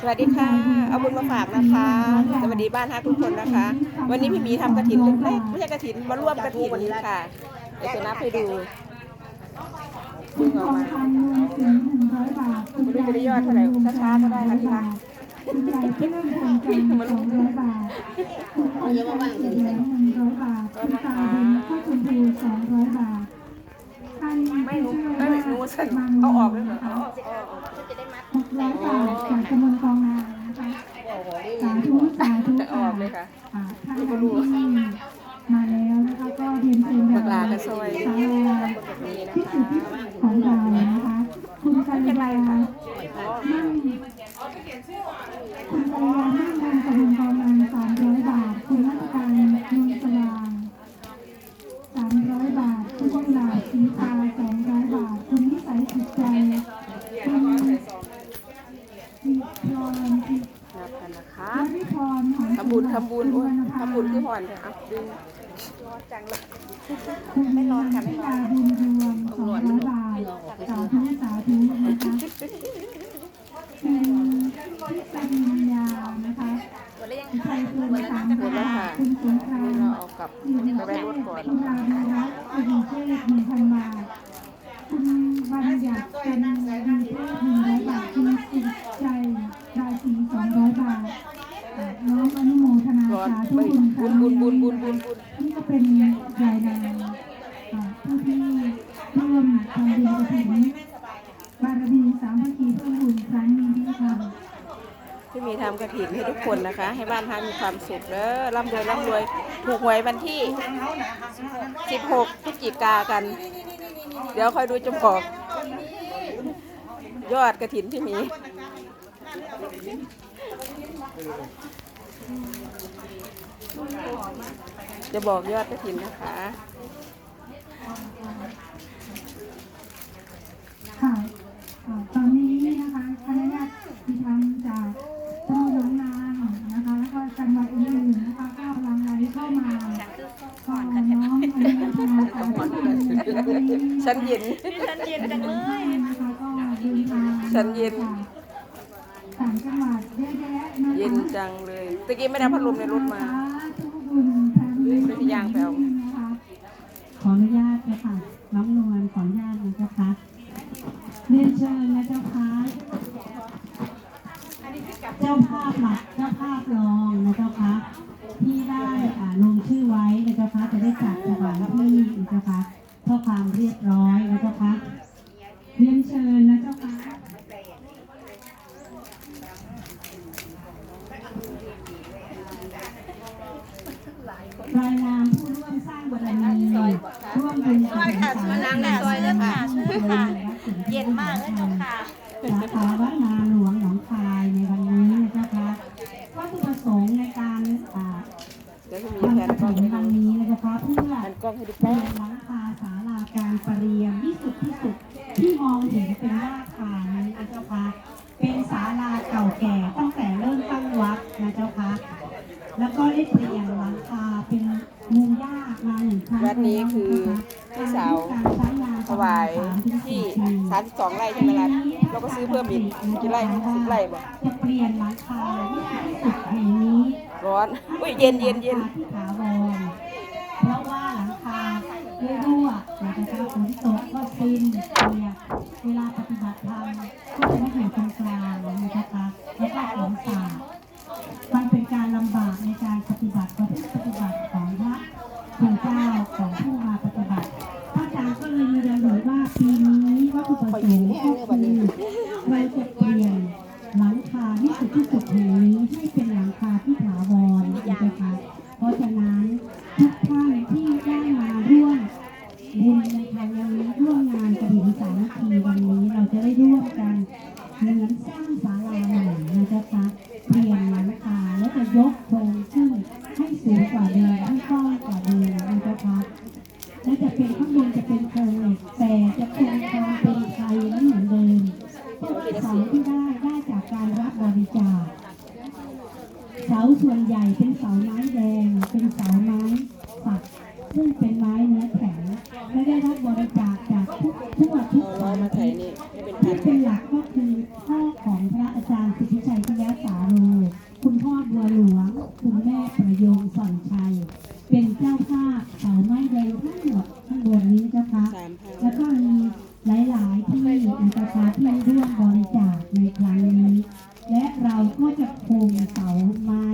สวัสดีค่ะ เอาบุญมาฝากนะคะ สวัสดีบ้านฮักทุกคนนะคะ วันนี้พี่หมีทำกระถินเล็กๆไม่ใช่กระถินมาร่วมกระถินค่ะเดี๋ยวจะนับให้ดูดึงออกมาคำนวณถึงหนึ่งร้อยบาทไม่รู้จะได้ยอดเท่าไหร่ช้าๆก็ได้ค่ะที่รักคุณยายเพิ่มโครงการสองร้อยบาทคุณตาเสียหนึ่งร้อยบาทคุณตาบุญข้าวชมพูสองร้อยบาทท่านไม่รู้ช่วยไม่ว่ารู้ฉันมังเอาออกเลยเหรอนะคะเอาออกเอาออกหกร้อยบาทจากจำนวน ของเรานะคะ คุณกัลยานั่งคุณกัลยานั่งทำกำลังกองงานสามร้อยบาท คุณนักการนนสว่างสามร้อยบาท คุณกุหลาบสีตาสองร้อยบาท คุณนิสัยจิตใจคุณพิพรพินับกันนะคะของทำบุญทำบุญโอ้ยทำบุญคือผ่อนเถอะอะดึงร้อนจังเลยไม่ร้อนค่ะไม่ร้อนบุญรวมสองร้อยบาท สาธุสาธุนะคะเป็นพิจารณานะคะใครเกินสามบาทคุณสงคราม นี่เราเอา กลับไปไว้รถก่อนคุณราวีรัตน์คุณเทพหนึ่งพันบาทคุณบัญญัติกันดีเทพหนึ่งร้อยบาทคุณสิริใจราศีสองร้อยบาทอะน้อมอนุโมทนาร้อนสาธุไปบุญบุญบุญบุญบุญบุญบุญนี่ก็เป็นรายนามอ่าผู้ที่ร่วมทำบุญกระถิ่นบารมีสามัคคีเพื่อบุญครั้งนี้ด้วยค่ะ ที่มีทำกระถินให้ทุกคนนะคะ ให้บ้านท่านมีความสุขเด้อร่ำรวยร่ำรวยถูกหวยวันที่ 16พฤศจิกากัน เดี๋ยวคอยดูจะบอกยอดกระถินที่มีจะบอกยอดกระถินนะคะอ่าตอนนี้นะคะคณะญาติธรรมจากตำบลหนองนางนะคะ แล้วก็จังหวัดอื่นๆนะคะก็กำลังไหลเข้ามาก็น้อมอนุโมทนาสาธุบุญนะคะวันนี้ ฉันเย็นฉันเย็นจังเลยนะคะก็เดินทางฉันเย็นจากต่างจังหวัดเยอะแยะนะคะเย็นจังเลยตะกี้ไม่ได้เอาพัดลมในรถมาทุกบุญแผ่นดินไม่ได้ย่างแผ่วนะคะขออนุญาตนะคะน้องนวลขออนุญาตนะเจ้าคะเรียนเชิญนะเจ้าคะเจ้าภาพหลัก รียบร้อยนะเจ้าคะเรียนเชิญนะเจ้าคะรายนามผู้ร่วมสร้างบารมีร่วมบุญกุศลสาธุนั่งในซอยเลยค่ะเชิญค่ะ เย็นมากเลยเจ้าค่ะสาขาวัดนาหลวงหนองคายในวันนี้นะเจ้าคะวัตถุประสงค์ในการทำกนระถิ่นให้ครั้งดูนี้นะเจ้าคะเพื่อแผนกล้อง การประเรียมที่สุดที่สุดที่มองเห็นเป็นรากฐานนี้นะเจ้าค่ะเป็นศาลาเก่าแก่ตั้งแต่เริ่มตั้งวัดนะเจ้าค่ะแล้วก็ได้เปลี่ยนหลังคาเป็นมุงหญ้ามาหนึ่งครั้งวัดนี้คือพี่สาวถวายที่32ไร่ใช่ไหมล่ะเราก็ซื้อเพิ่มอีกกี่ไร่สิบไร่บ่จะเปลี่ยนหลังคาที่สุดแห่งนี้ร้อนอุ้ยเย็นเย็นเย็นที่ถาวรเพราะว่าหลังคา ไม่รั่วนะคะฝนตกก็ซินเปียเวลาปฏิบัติธรรมก็จะไม่อยู่ตรงกลางนะคะแล้วก็ฝนสามันเป็นการลำบากในการปฏิบัติประพฤติปฏิบัติของพระคุณเจ้าของผู้มาปฏิบัติพระอาจารย์ก็เลยมีระบุว่าปีนี้วัตถุประสงค์ก็คือเราจะเปลี่ยนหลังคาที่สุดที่สุดแห่งนี้ให้เป็นหลังคาที่ถาวรนะคะเพราะฉะนั้นทุกท่านที่ได้มาร่วม บุญในครั้งนี้ร่วมงานกระถิ่นสามัคคีวันนี้เราจะได้ร่วมกันเหมือนสร้างศาลาใหม่นะจ้าคะเปลี่ยนหลังคาแล้วจะยกโครงขึ้นให้สูงกว่าเดิมให้กว้างกว่าเดิมนะจ้าคะและจะเป็นข้างบนจะเป็นโครงเหล็กแต่จะคงความเป็นไทยไม่เหมือนเดิมเพราะว่าเสาที่ได้ได้จากการรับบริจาคเสาส่วนใหญ่เป็นเสาไม้แดงเป็นเสาไม้สักซึ่งเป็นไม้เนื้อ และได้รับบริจาคจากทุกทั่วทุกเอาล้อสารมาทิถ่ายศนี่ให้เป็นที่เป็นหลักก็คือพ่อของพระอาจารย์สิทธิชัยพิยาสาโรคุณพ่อบัวหลวง คุณแม่ประโยงส่อนชัย เป็นเจ้าภาพเสาไม้แดงทั้งหมดข้งบนนี้นะคะสามพันแล้วก็มีหลาย ๆ ที่นะคะที่ร่วมบริจาคในครั้งนี้ และเราก็จะคงเสาไม้